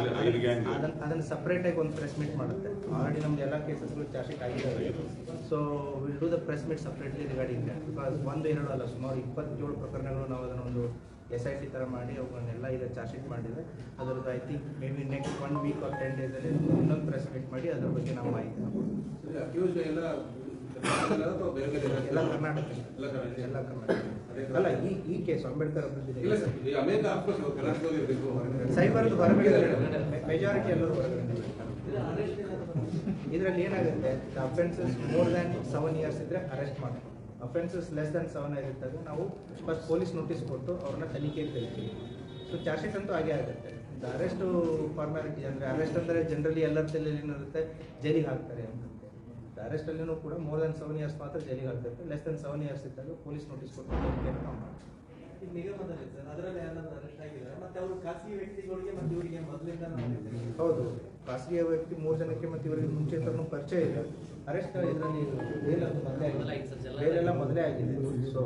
ಅದನ್ನ ಅದನ್ನ ಸಪ್ರೇಟ್ ಆಗಿ ಒಂದು ಪ್ರೆಸ್ ಮೀಟ್ ಮಾಡುತ್ತೆ. ಆಲ್ರೆಡಿ ನಮ್ದು ಎಲ್ಲ ಕೇಸಸ್ಗಳು ಚಾರ್ಜ್ ಶೀಟ್ ಆಗಿದ್ದಾವೆ. So will do the press meet separately regarding because ಒಂದು ಎರಡು ಅಲ್ಲ ಸುಮಾರು ಇಪ್ಪತ್ತೇಳು ಪ್ರಕರಣಗಳು ನಾವು ಅದನ್ನ ಒಂದು ಎಸ್ ಐ ಟಿ ಥರ ಮಾಡಿ ಅವನ್ನೆಲ್ಲ ಈಗ ಚಾರ್ಜ್ ಶೀಟ್ ಮಾಡಿದ್ರೆ ಅದರದ್ದು I think maybe next one week or ten ಡೇಸಲ್ಲಿ ಇನ್ನೊಂದು ಪ್ರೆಸ್ ಮೀಟ್ ಮಾಡಿ ಅದ್ರ ಬಗ್ಗೆ ನಾವು ಮಾಹಿತಿ ಎಲ್ಲ ಕರ್ನಾಟಕ ಎಲ್ಲ ಕರ್ನಾಟಕ. ಅಲ್ಲ ಈ ಈ ಕೇಸ್ ಅಂಬೇಡ್ಕರ್ ಸೈಬರ್ ಹೊರಗಡೆ ಮೆಜಾರಿಟಿ ಎಲ್ಲರೂ ಹೊರಗಡೆ ಇದರಲ್ಲಿ ಏನಾಗುತ್ತೆ? Offences more than seven years ಇದ್ರೆ ಅರೆಸ್ಟ್ ಮಾಡ್ತೀವಿ ಅಫೆನ್ಸಸ್ ಲೆಸ್ ದ್ಯಾನ್ ಸೆವೆನ್ ಇದ್ದಾಗ ನಾವು ಫಸ್ಟ್ ಪೊಲೀಸ್ ನೋಟಿಸ್ ಕೊಟ್ಟು ಅವ್ರನ್ನ ತನಿಖೆಗೆ ತೆಗಿತೀವಿ ಸೊ ಚಾರ್ಜ್ ಶೀಟ್ ಅಂತೂ ಹಾಗೆ ಆಗುತ್ತೆ. ಅರೆಸ್ಟು ಫಾರ್ಮ್ಯಾಲಿಟಿ ಅಂದರೆ ಅರೆಸ್ಟ್ ಅಂದರೆ ಜನರಲಿ ಎಲ್ಲರ ತಲೆಯಲ್ಲಿ ಏನಿರುತ್ತೆ? ಜೈಲಿಗೆ ಹಾಕ್ತಾರೆ ಅಂತ. ಅರೆಸ್ಟ್ ಅಲ್ಲಿನೂ ಕೂಡ ಮೋರ್ ದನ್ ಸೆವೆನ್ ಇಯರ್ಸ್ ಮಾತ್ರ ಜೈಲಿಗೆ ಆಗ್ತಿತ್ತು ಲೆಸ್ ದನ್ ಸೆವೆನ್ ಇಯರ್ಸ್ ಇದ್ದಾಗ ಪೊಲೀಸ್ ನೋಟಿಸ್ ಕೊಟ್ಟು ನಾವು ಮಾಡ್ತೀವಿ ನಿಗಮದಲ್ಲಿ ಸರ್. ಅದರಲ್ಲಿ ಅರೆಸ್ಟ್ ಆಗಿದ್ದಾರೆ? ಮತ್ತೆ ಅವರು ಖಾಸಗಿ ವ್ಯಕ್ತಿಗಳಿಗೆ ಮತ್ತೆ ಇವರಿಗೆ ಮೊದಲಿಂದ ಹೌದು. ಖಾಸಗಿ ವ್ಯಕ್ತಿ ಮೂರು ಜನಕ್ಕೆ ಮತ್ತೆ ಇವರಿಗೆ ಮುಂಚೆ ತನಕ ಪರಿಚಯ ಇಲ್ಲ. ಅರೆಸ್ಟ್ ಇದರಲ್ಲಿ ಮೊದಲೇ ಆಗಿದೆ. ಬೇಲೆಲ್ಲ ಮೊದಲೇ ಆಗಿದೆ. So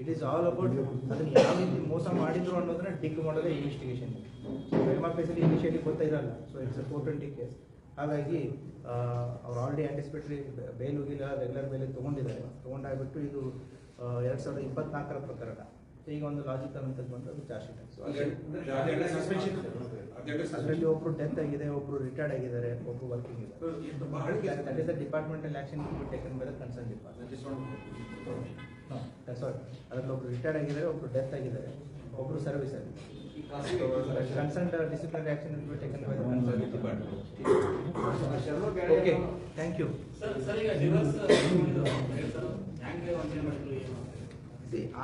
it is all about ಅದನ್ನ ಯಾವ ರೀತಿ ಮೋಸ ಮಾಡಿದ್ರು ಅನ್ನೋದನ್ನ ಡಿಕ್ ಮಾಡೋದೇ ಇನ್ವೆಸ್ಟಿಗೇಷನ್ ಸೊ ಗೊತ್ತಾ ಇರಲ್ಲ ಗೊತ್ತಿರಲ್ಲ so it's a four twenty case ಹಾಗಾಗಿ ಅವ್ರು ಆಲ್ರೆಡಿ ಆಂಟಿಸಿಪೇಟರಿ ಬೇಲ್ ಹೋಗಿಲ್ಲ ರೆಗ್ಯುಲರ್ ಮೇಲೆ ತೊಗೊಂಡಿದ್ದಾರೆ. ತೊಗೊಂಡಾಗ್ಬಿಟ್ಟು ಇದು ಎರಡು ಸಾವಿರದ ಇಪ್ಪತ್ನಾಲ್ಕರ ಪ್ರಕರಣ. ಈಗ ಒಂದು ಲಾಜಿಕ್ ಅಂತ ಬಂದು ಅದು ಚಾರ್ಜ್ ಶೀಟ್ ಅದರಲ್ಲಿ ಒಬ್ರು ಡೆತ್ ಆಗಿದೆ ಒಬ್ರು ರಿಟೈರ್ಡ್ ಆಗಿದ್ದಾರೆ ಒಬ್ರು ವರ್ಕಿಂಗ್ ಇದೆ. That is the departmental action taken by the concern department ಅದರಲ್ಲಿ ಒಬ್ರು ರಿಟೈರ್ಡ್ ಆಗಿದ್ದಾರೆ ಒಬ್ರು ಡೆತ್ ಆಗಿದ್ದಾರೆ ಒಬ್ರು ಸರ್ವಿಸ್ ಆಗಿದೆ concern disciplinary action to taken by the concern department okay thank you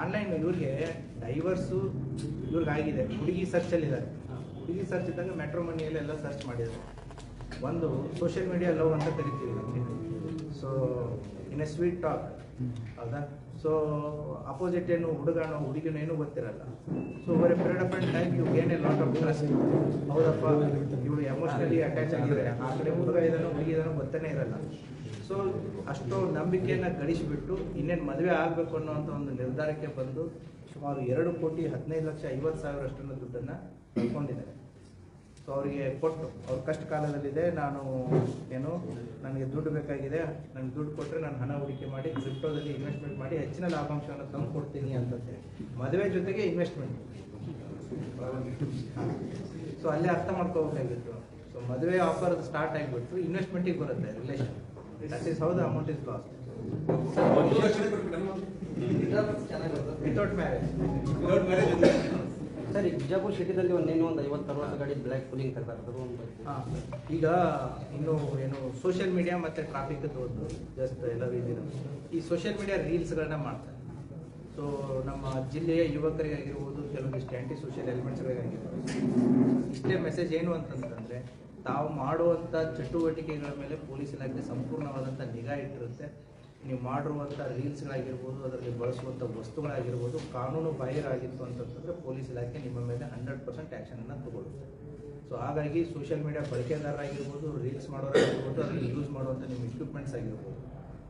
online ಇವ್ರಿಗೆ ಡೈವರ್ಸು ಇವ್ರಿಗೆ ಆಗಿದೆ. ಹುಡುಗಿ ಸರ್ಚಲ್ಲಿ ಇದ್ದಾರೆ. ಹುಡುಗಿ ಸರ್ಚ್ ಇದ್ದಾಗ ಮೆಟ್ರೋ ಮನಿಯಲ್ಲಿ ಎಲ್ಲ ಸರ್ಚ್ ಮಾಡಿದ್ದಾರೆ. ಒಂದು ಸೋಷಿಯಲ್ ಮೀಡಿಯಾ ಲವ್ ಅಂತ ಕರಿತೀವಿ. So in a sweet talk ಹೌದಾ? ಸೊ ಅಪೋಸಿಟ್ ಏನು ಹುಡುಗನೋ, ಹುಡುಗಿನೋ ಏನೂ ಗೊತ್ತಿರಲ್ಲ. So over a period of time give a lot of trust ಹೌದಪ್ಪ ಇವಳು ಎಮೋಷನಲಿ ಅಟ್ಯಾಚ್ ಆಗಿದ್ದಾರೆ. ಆ ಕಡೆ ಹುಡುಗ ಇದನ್ನು ಹುಡುಗಿ ಇದನ್ನು ಗೊತ್ತೇ ಇರಲ್ಲ. ಸೊ ಅಷ್ಟು ನಂಬಿಕೆಯನ್ನು ಗಳಿಸಿಬಿಟ್ಟು ಇನ್ನೇನು ಮದುವೆ ಆಗಬೇಕು ಅನ್ನೋವಂಥ ಒಂದು ನಿರ್ಧಾರಕ್ಕೆ ಬಂದು ಸುಮಾರು ಎರಡು ಕೋಟಿ ಹದಿನೈದು ಲಕ್ಷ ಐವತ್ತು ಸಾವಿರ ಅಷ್ಟನ್ನು ದುಡ್ಡನ್ನು ಕಳ್ಕೊಂಡಿದ್ದಾರೆ. ಸೊ ಅವರಿಗೆ ಕೊಟ್ಟು ಅವ್ರ ಕಷ್ಟ ಕಾಲದಲ್ಲಿದೆ ನಾನು ಏನು ನನಗೆ ದುಡ್ಡು ಬೇಕಾಗಿದೆ ನನಗೆ ದುಡ್ಡು ಕೊಟ್ಟರೆ ನಾನು ಹಣ ಹೂಡಿಕೆ ಮಾಡಿ ಕ್ರಿಪ್ಟೋದಲ್ಲಿ ಇನ್ವೆಸ್ಟ್ಮೆಂಟ್ ಮಾಡಿ ಹೆಚ್ಚಿನ ಲಾಭಾಂಶವನ್ನು ತಂದು ಕೊಡ್ತೀನಿ ಅಂತಂತೇಳಿ ಮದುವೆ ಜೊತೆಗೆ ಇನ್ವೆಸ್ಟ್ಮೆಂಟ್ ಸೊ ಅಲ್ಲೇ ಅರ್ಥ ಮಾಡ್ಕೋಬೇಕಾಗಿತ್ತು. ಸೊ ಮದುವೆ ಆಫರ್ ಸ್ಟಾರ್ಟ್ ಆಗಿಬಿಟ್ಟು ಇನ್ವೆಸ್ಟ್ಮೆಂಟಿಗೆ ಬರುತ್ತೆ relation that is how the amount is lost without marriage sir, Bijapura ಸಿಟಿದಲ್ಲಿ ಒಂದೇನು ಒಂದು ಐವತ್ತು, ಅರವತ್ತು ಗಾಡಿ ಬ್ಲ್ಯಾಕ್ ಪುಲಿಂಗ್ ತರ್ತಾರೆ ಒಂದು. ಈಗ ಇನ್ನು ಏನು ಸೋಷಿಯಲ್ ಮೀಡಿಯಾ ಮತ್ತೆ ಟ್ರಾಫಿಕ್ ಒಂದು ಜಸ್ಟ್ ಎಲ್ಲ ಇದ್ದೀರ ಈ ಸೋಷಿಯಲ್ ಮೀಡಿಯಾ ರೀಲ್ಸ್ಗಳನ್ನ ಮಾಡ್ತಾರೆ. ಸೊ ನಮ್ಮ ಜಿಲ್ಲೆಯ ಯುವಕರಿಗಾಗಿರ್ಬೋದು ಕೆಲವೊಂದಿಷ್ಟು ಆ್ಯಂಟಿ ಸೋಷಿಯಲ್ ಎಲಿಮೆಂಟ್ಸ್ಗಳಿಗಾಗಿರ್ಬೋದು ಇಷ್ಟೇ ಮೆಸೇಜ್ ಏನು ಅಂತಂದ್ರೆ ತಾವು ಮಾಡುವಂಥ ಚಟುವಟಿಕೆಗಳ ಮೇಲೆ ಪೊಲೀಸ್ ಇಲಾಖೆ ಸಂಪೂರ್ಣವಾದಂಥ ನಿಗಾ ಇಟ್ಟಿರುತ್ತೆ. ನೀವು ಮಾಡಿರುವಂಥ ರೀಲ್ಸ್ಗಳಾಗಿರ್ಬೋದು, ಅದರಲ್ಲಿ ಬಳಸುವಂಥ ವಸ್ತುಗಳಾಗಿರ್ಬೋದು, ಕಾನೂನು ಬಾಹಿರ ಆಗಿತ್ತು ಅಂತಂತಂದರೆ ಪೊಲೀಸ್ ಇಲಾಖೆ ನಿಮ್ಮ ಮೇಲೆ ಹಂಡ್ರೆಡ್ ಪರ್ಸೆಂಟ್ ಆ್ಯಕ್ಷನನ್ನು ತಗೊಳ್ಳುತ್ತೆ. ಸೊ ಹಾಗಾಗಿ ಸೋಷಿಯಲ್ ಮೀಡಿಯಾ ಬಳಕೆದಾರರಾಗಿರ್ಬೋದು, ರೀಲ್ಸ್ ಮಾಡೋರಾಗಿರ್ಬೋದು, ಅದರಲ್ಲಿ ಯೂಸ್ ಮಾಡುವಂಥ ನಿಮ್ಮ ಇಕ್ವಿಪ್ಮೆಂಟ್ಸ್ ಆಗಿರ್ಬೋದು.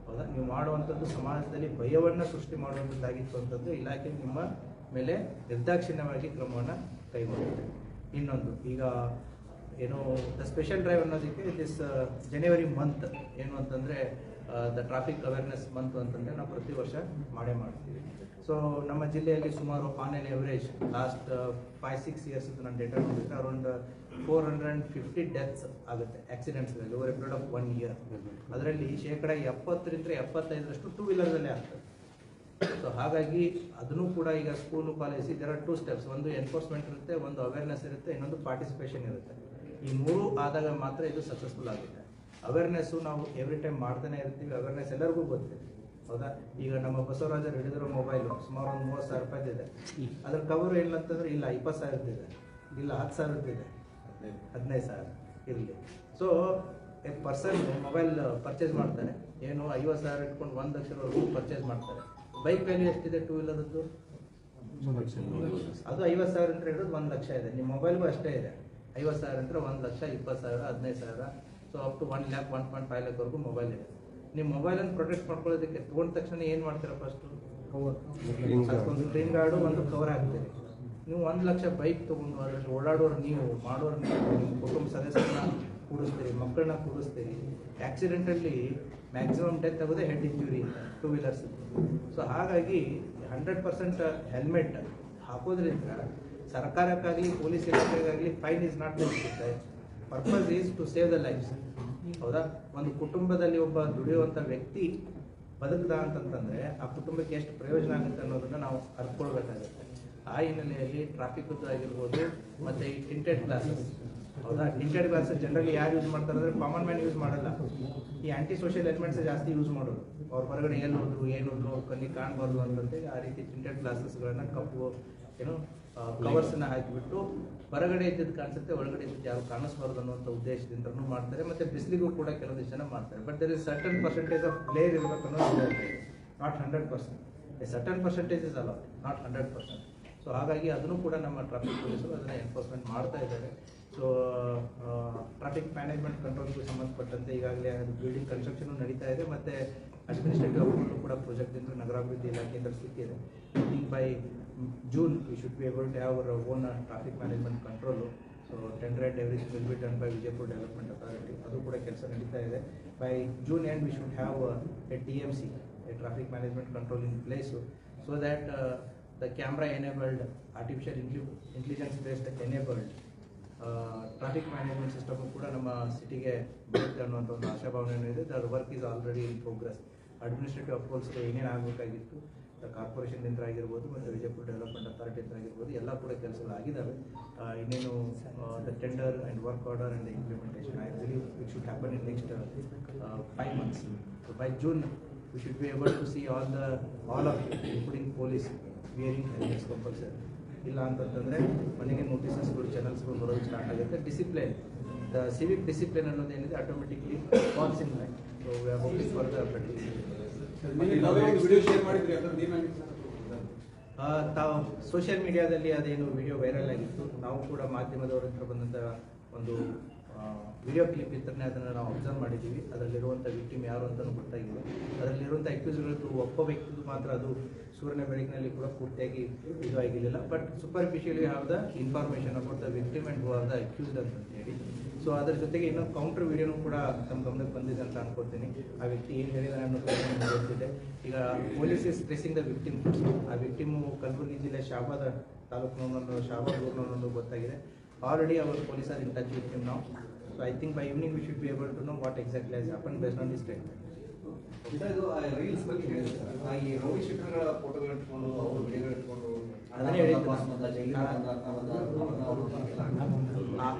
ಹೌದಾ? ನೀವು ಮಾಡುವಂಥದ್ದು ಸಮಾಜದಲ್ಲಿ ಭಯವನ್ನು ಸೃಷ್ಟಿ ಮಾಡುವಂಥದ್ದಾಗಿತ್ತು ಅಂತಂದ್ರೆ ಇಲಾಖೆ ನಿಮ್ಮ ಮೇಲೆ ನಿರ್ದಾಕ್ಷಿಣ್ಯವಾಗಿ ಕ್ರಮವನ್ನು ಕೈಗೊಳ್ಳುತ್ತೆ. ಇನ್ನೊಂದು, ಈಗ ಏನು ದ ಸ್ಪೆಷಲ್ ಡ್ರೈವ್ ಅನ್ನೋದಕ್ಕೆ ದಿಸ್ ಜನವರಿ ಮಂತ್ ಏನು ಅಂತಂದರೆ ದ ಟ್ರಾಫಿಕ್ ಅವೇರ್ನೆಸ್ ಮಂತ್ ಅಂತಂದರೆ ನಾವು ಪ್ರತಿ ವರ್ಷ ಮಾಡೇ ಮಾಡ್ತೀವಿ. ಸೊ ನಮ್ಮ ಜಿಲ್ಲೆಯಲ್ಲಿ ಸುಮಾರು on an average last five six years ನಾನು ಡೇಟಾ ನೋಡಿದ್ರೆ around four hundred and fifty deaths ಆಗುತ್ತೆ ಆಕ್ಸಿಡೆಂಟ್ಸ್ಗಳಲ್ಲಿ over a period of one year ಅದರಲ್ಲಿ ಶೇಕಡ ಎಪ್ಪತ್ತರಿಂದ ಎಪ್ಪತ್ತೈದರಷ್ಟು ಟೂ ವೀಲರ್ದಲ್ಲೇ ಆಗ್ತದೆ. ಸೊ ಹಾಗಾಗಿ ಅದನ್ನು ಕೂಡ ಈಗ ಸ್ಕೂಲು ಕಾಲೇಜ್ ಇದರ ಟೂ ಸ್ಟೆಪ್ಸ್ ಒಂದು ಎನ್ಫೋರ್ಸ್ಮೆಂಟ್ ಇರುತ್ತೆ, ಒಂದು ಅವೇರ್ನೆಸ್ ಇರುತ್ತೆ, ಇನ್ನೊಂದು ಪಾರ್ಟಿಸಿಪೇಷನ್ ಇರುತ್ತೆ. ಈ ಮೂರು ಆದಾಗ ಮಾತ್ರ ಇದು ಸಕ್ಸಸ್ಫುಲ್ ಆಗುತ್ತೆ ಅವೇರ್ನೆಸ್ಸು ನಾವು ಎವ್ರಿ ಟೈಮ್ ಮಾಡ್ತಾನೆ ಇರ್ತೀವಿ ಅವೇರ್ನೆಸ್ ಎಲ್ಲರಿಗೂ ಗೊತ್ತಿದೆ ಹೌದಾ? ಈಗ ನಮ್ಮ ಬಸವರಾಜರು ಹಿಡಿದಿರೋ ಮೊಬೈಲು ಸುಮಾರು ಒಂದು ಮೂವತ್ತು ಸಾವಿರ ರೂಪಾಯಿದಿದೆ ಅದ್ರ ಕವರ್ ಏನಂತಂದ್ರೆ ಇಲ್ಲ ಇಪ್ಪತ್ತು ಸಾವಿರದಿದೆ ಇಲ್ಲ ಹತ್ತು ಸಾವಿರದಿದೆ ಹದಿನೈದು ಸಾವಿರ ಇರಲಿ. So a person mobile purchase ಮಾಡ್ತಾರೆ. ಏನು ಐವತ್ತು ಸಾವಿರ ಇಟ್ಕೊಂಡು ಒಂದು ರೂಪಾಯಿ ಪರ್ಚೇಸ್ ಮಾಡ್ತಾರೆ. ಬೈಕ್ ವ್ಯಾಲ್ಯೂ ಎಷ್ಟಿದೆ ಟೂ ವೀಲರದ್ದು ಅದು ಐವತ್ತು ಸಾವಿರ ಅಂತ ಹಿಡಿದು ಒಂದು ಲಕ್ಷ ಇದೆ. ನಿಮ್ಮ ಮೊಬೈಲ್ಗೂ ಅಷ್ಟೇ ಇದೆ. ಐವತ್ತು ಸಾವಿರ ಅಂದರೆ ಒಂದು ಲಕ್ಷ ಇಪ್ಪತ್ತು ಸಾವಿರ ಹದಿನೈದು ಸಾವಿರ. So up to one lakh one point five ಲ್ಯಾಕ್ವರೆಗೂ mobile ಇದೆ. ನಿಮ್ಮ ಮೊಬೈಲನ್ನು ಪ್ರೊಟೆಕ್ಟ್ ಮಾಡ್ಕೊಳ್ಳೋದಕ್ಕೆ ತೊಗೊಂಡ ತಕ್ಷಣ ಏನು ಮಾಡ್ತೀರಾ ಫಸ್ಟು ಒಂದು ಸ್ಕ್ರೀನ್ ಗಾರ್ಡು ಒಂದು ಕವರ್ ಆಗ್ತೀರಿ ನೀವು ಒಂದು ಲಕ್ಷ ಬೈಕ್ ತೊಗೊಂಡು ಅದರಲ್ಲಿ ಓಡಾಡೋರು ನೀವು ಮಾಡೋರು ನೀವು ನಿಮ್ಮ ಕುಟುಂಬ ಸದಸ್ಯರನ್ನ ಕೂಡಿಸ್ತೀರಿ ಮಕ್ಕಳನ್ನ ಕೂಡಿಸ್ತೀರಿ ಆಕ್ಸಿಡೆಂಟಲ್ಲಿ ಮ್ಯಾಕ್ಸಿಮಮ್ ಡೆತ್ ಆಗೋದೇ head injury two wheelers so ಹಾಗಾಗಿ ಹಂಡ್ರೆಡ್ ಪರ್ಸೆಂಟ್ ಹೆಲ್ಮೆಟ್ ಹಾಕೋದ್ರಿಂದ ಸರ್ಕಾರಕ್ಕಾಗಲಿ police ಇಲಾಖೆಗಾಗಲಿ fine is not necessary purpose is to save the life ಹೌದಾ? ಒಂದು ಕುಟುಂಬದಲ್ಲಿ ಒಬ್ಬ ದುಡಿಯುವಂಥ ವ್ಯಕ್ತಿ ಬದುಕದ ಅಂತಂತಂದ್ರೆ ಆ ಕುಟುಂಬಕ್ಕೆ ಎಷ್ಟು ಪ್ರಯೋಜನ ಆಗುತ್ತೆ ಅನ್ನೋದನ್ನ ನಾವು ಅರ್ಕೊಳ್ಬೇಕಾಗುತ್ತೆ ಆ ಹಿನ್ನೆಲೆಯಲ್ಲಿ ಟ್ರಾಫಿಕ್ ಆಗಿರ್ಬೋದು ಮತ್ತೆ ಈ ಟಿಂಟೆಡ್ ಗ್ಲಾಸಸ್ ಹೌದಾ? ಟಿಂಟೆಡ್ ಗ್ಲಾಸಸ್ ಜನರಲಿ ಯಾರು ಯೂಸ್ ಮಾಡ್ತಾರೆ ಅಂದ್ರೆ ಕಾಮನ್ ಮ್ಯಾನ್ ಯೂಸ್ ಮಾಡಲ್ಲ. ಈ ಆಂಟಿ ಸೋಷಿಯಲ್ ಎಲಿಮೆಂಟ್ಸ್ ಜಾಸ್ತಿ ಯೂಸ್ ಮಾಡೋದು ಅವ್ರ ಹೊರಗಡೆ ಎಲ್ಲಿ ಹೋದ್ರು, ಏನು ಹೋದ್ರು, ಅವ್ರ ಕಣ್ಣಿಗೆ ಕಾಣಬಾರ್ದು ಅಂತಂದ್ರೆ ಆ ರೀತಿ ಟಿಂಟೆಡ್ ಗ್ಲಾಸಸ್ಗಳನ್ನ ಕಪ್ಪು, ಏನು ಕವರ್ಸ್ನ ಹಾಕಿಬಿಟ್ಟು ಹೊರಗಡೆ ಇದ್ದಿದ್ದು ಕಾಣಿಸುತ್ತೆ, ಒಳಗಡೆ ಇದ್ದದ್ದು ಯಾರು ಕಾಣಿಸ್ಬಾರ್ದು ಅನ್ನುವಂಥ ಉದ್ದೇಶದಿಂದ ಮಾಡ್ತಾರೆ, ಮತ್ತೆ ಬಿಸಿಲಿಗೂ ಕೂಡ ಕೆಲವೊಂದು ಜನ ಮಾಡ್ತಾರೆ. But there is certain percentage of player ಇರಬೇಕು ಅನ್ನೋದು not hundred percent a certain percentage is ಅಲ್ಲ ನಾಟ್ ಹಂಡ್ರೆಡ್ ಪರ್ಸೆಂಟ್ ಸೊ ಹಾಗಾಗಿ ಅದನ್ನು ಕೂಡ ನಮ್ಮ ಟ್ರಾಫಿಕ್ ಪೊಲೀಸರು ಅದನ್ನು ಎನ್ಫೋರ್ಸ್ಮೆಂಟ್ ಮಾಡ್ತಾ ಇದ್ದಾರೆ. ಸೊ ಟ್ರಾಫಿಕ್ ಮ್ಯಾನೇಜ್ಮೆಂಟ್ ಕಂಟ್ರೋಲ್ಗೆ ಸಂಬಂಧಪಟ್ಟಂತೆ ಈಗಾಗಲೇ ಅದು ಬಿಲ್ಡಿಂಗ್ ಕನ್ಸ್ಟ್ರಕ್ಷನ್ ನಡೀತಾ ಇದೆ, ಮತ್ತೆ ಅಡ್ಮಿನಿಸ್ಟ್ರೇಟಿವ್ ಅಪ್ರೂವಲ್ ಕೂಡ ಪ್ರಾಜೆಕ್ಟ್ ನಗರಾಭಿವೃದ್ಧಿ ಇಲಾಖೆಯಿಂದ ಸಿಕ್ಕಿದೆ by June we should be able to have our own traffic management control so tender and everything will be done by Vijayapura development authority ಅದು ಕೂಡ ಕೆಲಸ ನಡೀತಾ ಇದೆ. By June and we should have a T M C a traffic management control in place so that the camera enabled artificial intelligence based enabled traffic management system ಕೂಡ ನಮ್ಮ ಸಿಟಿಗೆ ಬರುತ್ತೆ ಅನ್ನುವಂಥ ಒಂದು ಆಶಾಭಾವನೆ ಇದೆ. There work is already in progress administrative approvals ಏನೇನು ಆಗಬೇಕಾಗಿತ್ತು ಕಾರ್ಪೊರೇಷನ್ನಿಂದ ಆಗಿರ್ಬೋದು, ಮತ್ತು ವಿಜಯಪುರ ಡೆವಲಪ್ಮೆಂಟ್ ಅಥಾರಿಟಿಯಿಂದ ಆಗಿರ್ಬೋದು, ಎಲ್ಲ ಕೂಡ ಕೆಲಸಗಳು ಆಗಿದ್ದಾವೆ ಇನ್ನೇನು the tender and work order and implementation I believe it should happen in next five months so by June we should be able to see all the all of including police wearing helmets compulsory ಇಲ್ಲ ಅಂತಂತಂದರೆ ಮನೆಗೆ ನೋಟಿಸಸ್ಗಳು ಚಾನಲ್ಸ್ಗಳು ಬರೋದು start ಆಗುತ್ತೆ. Discipline the civic discipline ಅನ್ನೋದು ಏನಿದೆ automatically falls in so we are hoping for the better ಒಂದು ವಿಡಿಯೋ ಶೇರ್ ಮಾಡಿದ್ರಿ ಅದ್ರದ್ದು ಏನಾಗಿತ್ತು ಸರ್ ಆ, ತಾವು ಸೋಷಿಯಲ್ ಮೀಡಿಯಾದಲ್ಲಿ ಅದೇನು ವಿಡಿಯೋ ವೈರಲ್ ಆಗಿತ್ತು. ನಾವು ಕೂಡ ಮಾಧ್ಯಮದವರ ಹತ್ರ ಬಂದಂಥ ಒಂದು ವಿಡಿಯೋ ಕ್ಲಿಪ್ ಇತ್ತನೇ ಅದನ್ನು ನಾವು ಅಬ್ಸರ್ವ್ ಮಾಡಿದ್ದೀವಿ. ಅದರಲ್ಲಿರುವಂಥ ವಿಕ್ಟಿಮ್ ಯಾರು ಅಂತಲೂ ಗೊತ್ತಾಗಿಲ್ಲ. ಅದರಲ್ಲಿರುವಂಥ ಅಕ್ಯೂಸ್ಗಳದ್ದು ಒಬ್ಬ ವ್ಯಕ್ತಿದು ಮಾತ್ರ ಅದು ಸೂರ್ಯನ ಬೆಳಕಿನಲ್ಲಿ ಕೂಡ ಪೂರ್ತಿಯಾಗಿ ಇದು ಆಗಿರಲಿಲ್ಲ. But superficially have the information about the victim and who are the accused ಅಂತ ಹೇಳಿ ಸೊ ಅದರ ಜೊತೆಗೆ ಇನ್ನೊಂದು ಕೌಂಟರ್ ವಿಡಿಯೋನು ಕೂಡ ತಮ್ಮ ಗಮನಕ್ಕೆ ಬಂದಿದೆ ಅಂತ ಅನ್ಕೋತೀನಿ ಆ ವ್ಯಕ್ತಿ ಏನು ಹೇಳಿದಾರೆ ಅನ್ನೋದು ಗೊತ್ತಿದೆ. ಈಗ police is tracing the victim ಆ ವಿಕ್ಟಿಮು ಕಲಬುರಗಿ ಜಿಲ್ಲೆ ಶಾಬಾದ ತಾಲೂಕಿನವರನ್ನು ಶಾಬಾದ್ ಒಂದು ಗೊತ್ತಾಗಿದೆ. ಆಲ್ರೆಡಿ ಅವರು police are in touch with him ನಾವು so I think by evening we should be able to know what exactly has happen based on this ಇದು reels ಬಗ್ಗೆ ಹೇಳಿದೆ ಸರ್. ಆ ಈ ರೌಡಿ ಶೀಟರ್ಗಳ ಫೋಟೋಗಳು ಇಟ್ಕೊಂಡು ಅವ್ರ ವಿಡಿಯೋಗಳು ಇಟ್ಕೊಂಡು ಅದನ್ನೇ ಹೇಳಿದ್ದು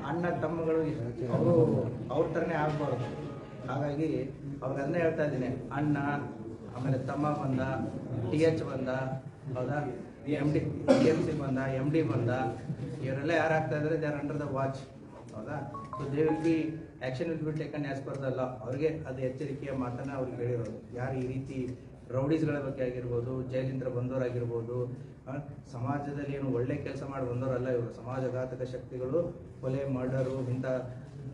ಅಣ್ಣ ತಮ್ಮಗಳು ಅವರು ಅವ್ರ ಥರನೇ ಆಗಬಾರ್ದು. ಹಾಗಾಗಿ ಅವ್ರಿಗೆ ಅದನ್ನೇ ಹೇಳ್ತಾ ಇದ್ದೀನಿ. ಅಣ್ಣ ಆಮೇಲೆ ತಮ್ಮ ಬಂದ ಟಿ ಎಚ್ ಬಂದ ಹೌದಾ? M D T M C ಬಂದ ಎಂ ಡಿ ಬಂದ. ಇವರೆಲ್ಲ ಯಾರು ಆಗ್ತಾ ಇದ್ದಾರೆ? They are under the watch ಹೌದಾ? So they will be action will be taken as per the law ಅವ್ರಿಗೆ ಅದು ಎಚ್ಚರಿಕೆಯ ಮಾತನ್ನು ಅವ್ರಿಗೆ ಹೇಳಿರೋದು. ಯಾರು ಈ ರೀತಿ ರೌಡೀಸ್ಗಳ ಬಗ್ಗೆ ಆಗಿರ್ಬೋದು ಜೈಲಿಂದ ಬಂದವರಾಗಿರ್ಬೋದು ಆ, ಸಮಾಜದಲ್ಲಿ ಏನು ಒಳ್ಳೆ ಕೆಲಸ ಮಾಡಿ ಬಂದವರಲ್ಲ ಇವರು. ಸಮಾಜಘಾತಕ ಶಕ್ತಿಗಳು ಕೊಲೆ, ಮರ್ಡರು, ಇಂಥ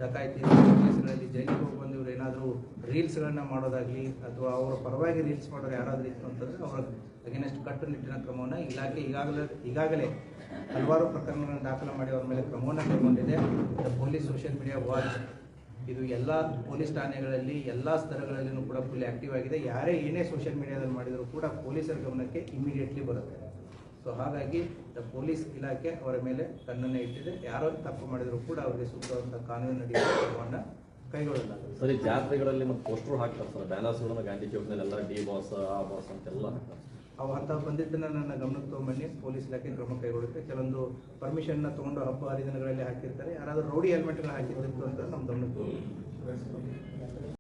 ಡಕಾಯಿತಿ ಕೇಸ್ಗಳಲ್ಲಿ ಜೈಲಿಗೆ ಹೋಗಿ ಬಂದು ಇವರು ಏನಾದರೂ ರೀಲ್ಸ್ಗಳನ್ನ ಮಾಡೋದಾಗಲಿ ಅಥವಾ ಅವರ ಪರವಾಗಿ ರೀಲ್ಸ್ ಮಾಡೋರು ಯಾರಾದರೂ ಇತ್ತು ಅಂತಂದ್ರೆ ಅವರ ಅಗೇನೆಸ್ಟ್ ಕಟ್ಟುನಿಟ್ಟಿನ ಕ್ರಮವನ್ನು ಇಲಾಖೆ ಈಗಾಗಲೇ ಈಗಾಗಲೇ ಹಲವಾರು ಪ್ರಕರಣಗಳನ್ನು ದಾಖಲು ಮಾಡಿ ಅವರ ಮೇಲೆ ಕ್ರಮವನ್ನು ಕೈಗೊಂಡಿದೆ. Police social media watch. ಇದು ಎಲ್ಲ ಪೊಲೀಸ್ ಠಾಣೆಗಳಲ್ಲಿ, ಎಲ್ಲ ಸ್ತರಗಳಲ್ಲಿನೂ ಕೂಡ ಫುಲ್ ಆಕ್ಟಿವ್ ಆಗಿದೆ. ಯಾರೇ ಏನೇ ಸೋಷಿಯಲ್ ಮೀಡಿಯಾದಲ್ಲಿ ಮಾಡಿದರೂ ಕೂಡ ಪೊಲೀಸರ ಗಮನಕ್ಕೆ ಇಮಿಡಿಯೇಟ್ಲಿ ಬರುತ್ತೆ. ಸೊ ಹಾಗಾಗಿ ದ ಪೊಲೀಸ್ ಇಲಾಖೆ ಅವರ ಮೇಲೆ ಕಣ್ಣನ್ನು ಇಟ್ಟಿದೆ. ಯಾರೋ ತಪ್ಪು ಮಾಡಿದರೂ ಕೂಡ ಅವರಿಗೆ ಸೂಕ್ತವಾದಂಥ ಕಾನೂನು ಕ್ರಮವನ್ನು ಕೈಗೊಳ್ಳಲಾಗುತ್ತೆ ಸರಿ ಜಾತ್ರೆಗಳಲ್ಲಿ ಮತ್ತೆ ಪೋಸ್ಟರ್ ಹಾಕ್ತಾರೆ ಸರ್. ಬ್ಯಾನರ್ಸ್ಗಳನ್ನ ಗಾಂಧಿ ಚೌಕ್ನಲ್ಲೆಲ್ಲ ಡಿ ಬಾಸ್ ಆ ಬಾಸ್ ಅಂತೆಲ್ಲ ಅವು ಅಂತ ಬಂದಿದ್ದನ್ನು ನನ್ನ ಗಮನಕ್ಕೆ ತೊಗೊಂಬನ್ನಿ. ಪೊಲೀಸ್ ಇಲಾಖೆ ಕ್ರಮ ಕೈಗೊಳ್ಳುತ್ತೆ. ಕೆಲವೊಂದು ಪರ್ಮಿಷನ್ನ ತೊಗೊಂಡು ಹಬ್ಬ ಹರಿದಿನಗಳಲ್ಲಿ ಹಾಕಿರ್ತಾರೆ. ಯಾರಾದರೂ ರೌಡಿ ಹೆಲ್ಮೆಟ್ಗಳು ಹಾಕಿರ್ತಿತ್ತು ಅಂತ ನಮ್ಮ ಗಮನಕ್ಕೆ